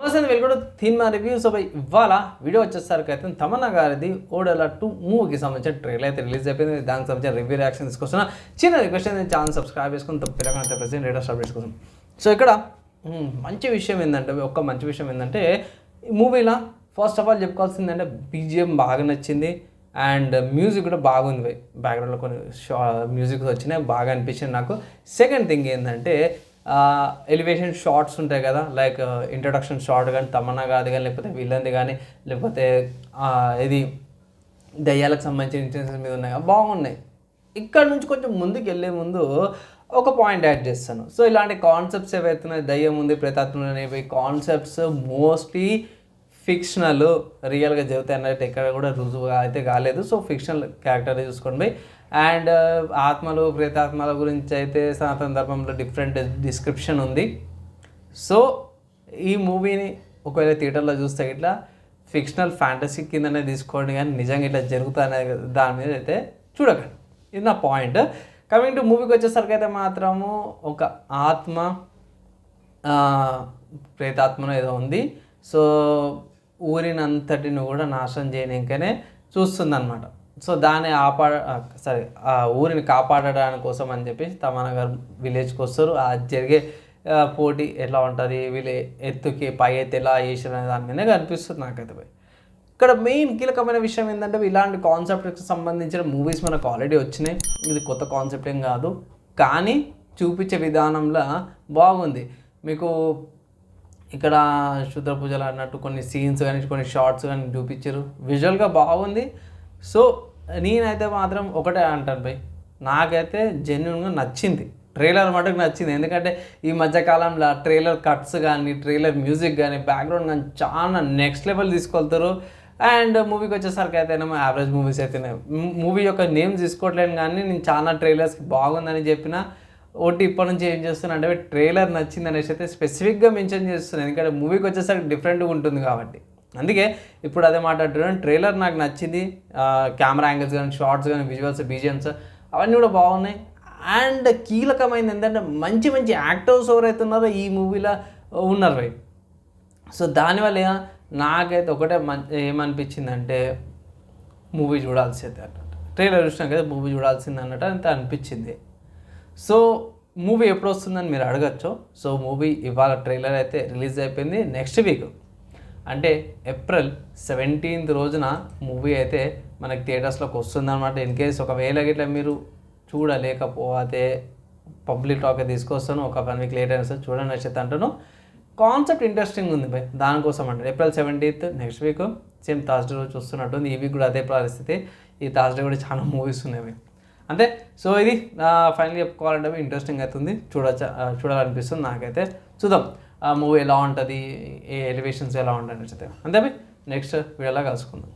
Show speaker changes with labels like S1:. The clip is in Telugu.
S1: నమస్తే వెల్కమ్ థీమ్ రివ్యూ సో ఇవాళ వీడియో వచ్చేసరికి అయితే తమన్నా గారిది ఓడల టూ మూవీకి సంబంధించిన ట్రైలర్ అయితే రిలీజ్ అయిపోయింది. దానికి సంబంధించిన రివ్యూ రియాక్షన్ తీసుకొస్తున్నా. చిన్న రిక్వెస్ట్ అయితే ఛానల్ సబ్స్క్రైబ్ చేసుకుని తప్పిరకంటే ప్రెసెంట్ రేటర్ స్టార్ట్ కోసం సో ఇక్కడ మంచి విషయం ఏంటంటే ఒక్క మంచి విషయం ఏంటంటే ఈ మూవీలో ఫస్ట్ ఆఫ్ ఆల్ చెప్పుకోవాల్సింది అంటే బీజిఎం బాగా నచ్చింది. అండ్ మ్యూజిక్ కూడా బాగుంది. బ్యాక్గ్రౌండ్లో కొన్ని మ్యూజిక్ వచ్చినాయి బాగా అనిపించింది నాకు. సెకండ్ థింగ్ ఏంటంటే ఎలివేషన్ షార్ట్స్ ఉంటాయి కదా లైక్ ఇంట్రడక్షన్ షార్ట్ కానీ తమన్నా కాదు కానీ లేకపోతే విలన్ది కానీ లేకపోతే ఇది దయ్యాలకు సంబంధించిన ఇన్సిడెంట్స్ మీద ఉన్నాయి. బాగున్నాయి. ఇక్కడ నుంచి కొంచెం ముందుకు వెళ్ళే ముందు ఒక పాయింట్ యాడ్ చేస్తాను. సో ఇలాంటి కాన్సెప్ట్స్ ఏవైతున్నాయి దయ్యం ఉంది ప్రేతాత్మ అనేవి కాన్సెప్ట్స్ మోస్ట్లీ ఫిక్షనల్ రియల్గా జరుగుతాయి అన్నట్టు ఎక్కడ కూడా రుజువుగా అయితే కాలేదు. సో ఫిక్షనల్ క్యారెక్టర్ చూసుకోండి. అండ్ uh, ఆత్మలు ప్రేతాత్మల గురించి అయితే సనాతన ధర్మంలో డిఫరెంట్ డిస్క్రిప్షన్ ఉంది. సో ఈ మూవీని ఒకవేళ థియేటర్లో చూస్తే ఇట్లా ఫిక్షనల్ ఫ్యాంటసీ కిందనే తీసుకోండి. కానీ నిజంగా ఇట్లా జరుగుతానే దాని మీద అయితే చూడకండి. ఇది నా పాయింట్ కమింగ్ టు మూవీకి వచ్చేసరికి అయితే మాత్రము ఒక ఆత్మ ఆ, ప్రేతాత్మను ఏదో ఉంది. సో ఊరినంతటిని కూడా నాశనం చేయడానికనే చూస్తుందన్నమాట. సో దాన్ని ఆపా సారీ ఆ ఊరిని కాపాడడానికి కోసం అని చెప్పేసి తమన్నా గారు విలేజ్కి వస్తారు. ఆ జరిగే పోటీ ఎట్లా ఉంటుంది? వీళ్ళు ఎత్తుకి పై ఎత్తు ఎలా వేసిన దాని మీదే కనిపిస్తుంది నాకైతే పోయి ఇక్కడ మెయిన్ కీలకమైన విషయం ఏంటంటే ఇలాంటి కాన్సెప్ట్కి సంబంధించిన మూవీస్ మనకు ఆల్రెడీ వచ్చినాయి. ఇది కొత్త కాన్సెప్ట్ ఏం కాదు. కానీ చూపించే విధానంలో బాగుంది. మీకు ఇక్కడ శుద్ర పూజలు అన్నట్టు కొన్ని సీన్స్ కానీ కొన్ని షార్ట్స్ కానీ చూపించారు. విజువల్గా బాగుంది. సో నేనైతే మాత్రం ఒకటే అంటాను భయ్. నాకైతే జెన్యున్గా నచ్చింది. ట్రైలర్ మటుకు నచ్చింది. ఎందుకంటే ఈ మధ్యకాలంలో ట్రైలర్ కట్స్ కానీ ట్రైలర్ మ్యూజిక్ కానీ బ్యాక్గ్రౌండ్ కానీ చాలా నెక్స్ట్ లెవెల్ తీసుకెళ్తారు. అండ్ మూవీకి వచ్చేసరికి అయితేనేమో యావరేజ్ మూవీస్ అయితేనే. మూవీ యొక్క నేమ్ తీసుకోవట్లేను కానీ నేను చాలా ట్రైలర్స్కి బాగుందని చెప్పిన ఓటీ ఇప్పటి నుంచి ఏం చేస్తున్నా అంటే ట్రైలర్ నచ్చింది అనేసి అయితే స్పెసిఫిక్గా మెన్షన్ చేస్తున్నాను ఎందుకంటే మూవీకి వచ్చేసరికి డిఫరెంట్గా ఉంటుంది కాబట్టి. అందుకే ఇప్పుడు అదే మాట్లాడుతున్నాను. ట్రైలర్ నాకు నచ్చింది. కెమెరా యాంగిల్స్ కానీ షార్ట్స్ కానీ విజువల్స్ బీజిఎమ్స్ అవన్నీ కూడా బాగున్నాయి. అండ్ కీలకమైనది ఏంటంటే మంచి మంచి యాక్టర్స్ ఎవరైతే ఉన్నారో ఈ మూవీలో ఉన్నారు రైట్ సో దానివల్ల నాకైతే ఒకటే మం ఏమనిపించిందంటే మూవీ చూడాల్సిందే అన్నట్టు. ట్రైలర్ చూసినాక మూవీ చూడాల్సింది అన్నట్టు అంత అనిపించింది. సో మూవీ ఎప్పుడు వస్తుందని మీరు అడగచ్చు. సో మూవీ ఇవాళ ట్రైలర్ అయితే రిలీజ్ అయిపోయింది నెక్స్ట్ వీక్. అంటే ఏప్రిల్ సెవెంటీన్త్ రోజున మూవీ అయితే మనకి థియేటర్స్లోకి వస్తుందన్నమాట. ఇన్ కేస్ ఒకవేళ గిట్లా మీరు చూడలేకపోతే పబ్లిక్ టాక్ తీసుకొస్తాను. ఒక వన్ వీక్ లేట్ అయినా సరే చూడండి వచ్చేది అంటాను కాన్సెప్ట్ ఇంట్రెస్టింగ్ ఉంది భయ్ దానికోసం అంటే April seventeenth next week same Thursday రోజు చూస్తున్నట్టుంది. ఈ వీక్ కూడా అదే పరిస్థితి. ఈ థర్స్డే కూడా చాలా మూవీస్ ఉన్నాయి. అంతే. సో ఇది ఫైనల్ చెప్పుకోవాలంటే ఇంట్రెస్టింగ్ అవుతుంది. చూడచ్చ చూడాలనిపిస్తుంది నాకైతే. చూద్దాం ఆ మూవీ ఎలా ఉంటుంది ఏ ఎలివేషన్స్ ఎలా ఉంటాయి నచ్చితే అంతే నెక్స్ట్ వీడియోలా కలుసుకుందాం.